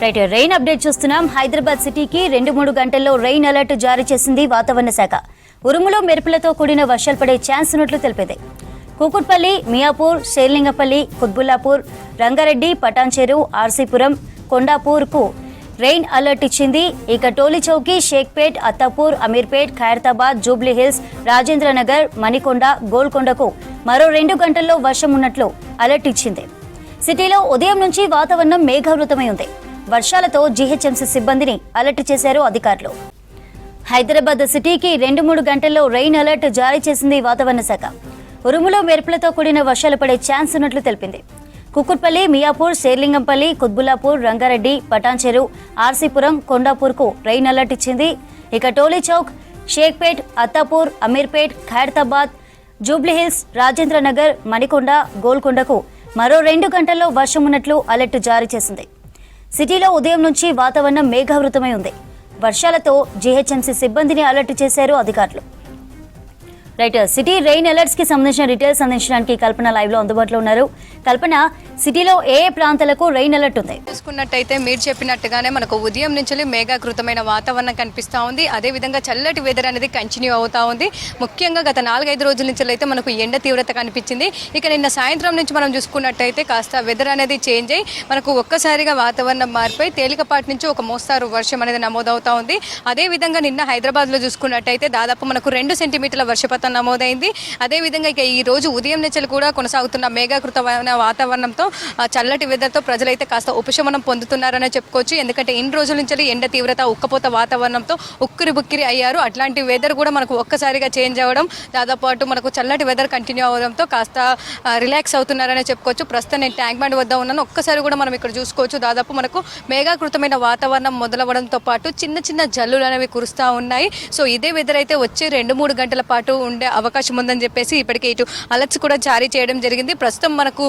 Right rain update చూస్తున్నాం. హైదరాబాద్ సిటీకి రెండు మూడు గంటల్లో రెయిన్ అలర్ట్ జారీ చేసింది వాతావరణ శాఖ. ఉరుములు మెరుపులతో కూడిన వర్షాలు పడే ఛాన్స్ ఉన్నట్లు తెలిపింది. కూకుట్పల్లి మియాపూర్ శేర్లింగపల్లి కుత్బుల్లాపూర్ రంగారెడ్డి పటాన్చెరు ఆర్సీపురం కొండాపూర్కు రెయిన్ అలర్ట్ ఇచ్చింది. ఇక టోలీచౌకి షేక్పేట్ అత్తాపూర్ అమీర్పేట్ ఖైరతాబాద్ జూబ్లీ హిల్స్ రాజేంద్రనగర్ మణికొండ గోల్కొండకు మరో రెండు గంటల్లో వర్షం ఉన్నట్లు అలర్ట్ ఇచ్చింది. సిటీలో ఉదయం నుంచి వాతావరణం మేఘావృతమై ఉంది. వర్షాలతో జీహెచ్ఎంసీ సిబ్బందిని అలర్ట్ చేశారు అధికారులు. హైదరాబాద్ సిటీకి రెండు మూడు గంటల్లో రెయిన్ అలర్ట్ జారీ చేసింది వాతావరణ శాఖ. ఉరుములో మెరుపులతో కూడిన వర్షాలు పడే ఛాన్స్ ఉన్నట్లు తెలిపింది. కుకుట్పల్లి మియాపూర్ శేర్లింగంపల్లి కుత్బుల్లాపూర్ రంగారెడ్డి పటాన్చెరు ఆర్సీపురం కొండాపూర్కు రెయిన్ అలర్ట్ ఇచ్చింది. ఇక టోలీ చౌక్ షేక్పేట్ అత్తాపూర్ అమీర్పేట్ ఖైరతాబాద్ జూబ్లీహిల్స్ రాజేంద్రనగర్ మణికొండ గోల్కొండకు మరో రెండు గంటల్లో వర్షం ఉన్నట్లు అలర్ట్ జారీ చేసింది. సిటీలో ఉదయం నుంచి వాతావరణం మేఘావృతమై ఉంది. వర్షాలతో జీహెచ్ఎంసీ సిబ్బందిని అలర్ట్ చేశారు అధికారులు. రైట్ సిటీ రెయిన్ అలర్ట్స్కి సంబంధించిన డీటెయిల్స్ అందించడానికి కల్పన లైవ్లో అందుబాటులో ఉన్నారు. కల్పన సిటీలో ఏ ప్రాంతాలకు రెయిన్ అలర్ట్ ఉంది? చూసుకున్నట్టయితే మీరు చెప్పినట్టుగానే మనకు ఉదయం నుంచి మేఘాకృతమైన వాతావరణం కనిపిస్తూ ఉంది. అదే విధంగా చల్లటి వెదర్ అనేది కంటిన్యూ అవుతా ఉంది. ముఖ్యంగా గత నాలుగైదు రోజుల నుంచి అయితే మనకు ఎండ తీవ్రత కనిపించింది. ఇక నిన్న సాయంత్రం నుంచి మనం చూసుకున్నట్టయితే కాస్త వెదర్ అనేది చేంజ్ అయ్యి మనకు ఒక్కసారిగా వాతావరణం మారిపోయి తేలికపాటి నుంచి ఒక మోస్తారు వర్షం అనేది నమోదవుతా ఉంది. అదే విధంగా నిన్న హైదరాబాద్లో చూసుకున్నట్టయితే దాదాపు మనకు రెండు సెంటీమీటర్ల వర్షపాతం నమోదైంది. అదే విధంగా ఇక ఈ రోజు ఉదయం నుంచి కూడా కొనసాగుతున్న మేఘాకృతమైన వాతావరణంతో ఆ, చల్లటి వెదర్తో ప్రజలైతే కాస్త ఉపశమనం పొందుతున్నారనే చెప్పుకోవచ్చు. ఎందుకంటే ఇన్ని రోజుల నుంచి ఎండ తీవ్రత ఉక్కపోత వాతావరణంతో ఉక్కిరి బుక్కిరి అయ్యారు. అట్లాంటి వెదర్ కూడా మనకు ఒక్కసారిగా చేంజ్ అవ్వడం దాదాపు పాటు మనకు చల్లటి వెదర్ కంటిన్యూ అవ్వడంతో కాస్త రిలాక్స్ అవుతున్నారనే చెప్పుకోవచ్చు. ప్రస్తుతం నేను ట్యాంక్ బండ్ వద్ద ఉన్నాను. ఒక్కసారి కూడా మనం ఇక్కడ చూసుకోవచ్చు. దాదాపు మనకు మేఘాకృతమైన వాతావరణం మొదలవడంతో పాటు చిన్న చిన్న జల్లులు అనేవి కురుస్తూ ఉన్నాయి. సో ఇదే వెదర్ అయితే వచ్చే రెండు మూడు గంటల పాటు ఉండే అవకాశం ఉందని చెప్పేసి ఇప్పటికే ఇటు అలర్ట్స్ కూడా జారీ చేయడం జరిగింది. ప్రస్తుతం మనకు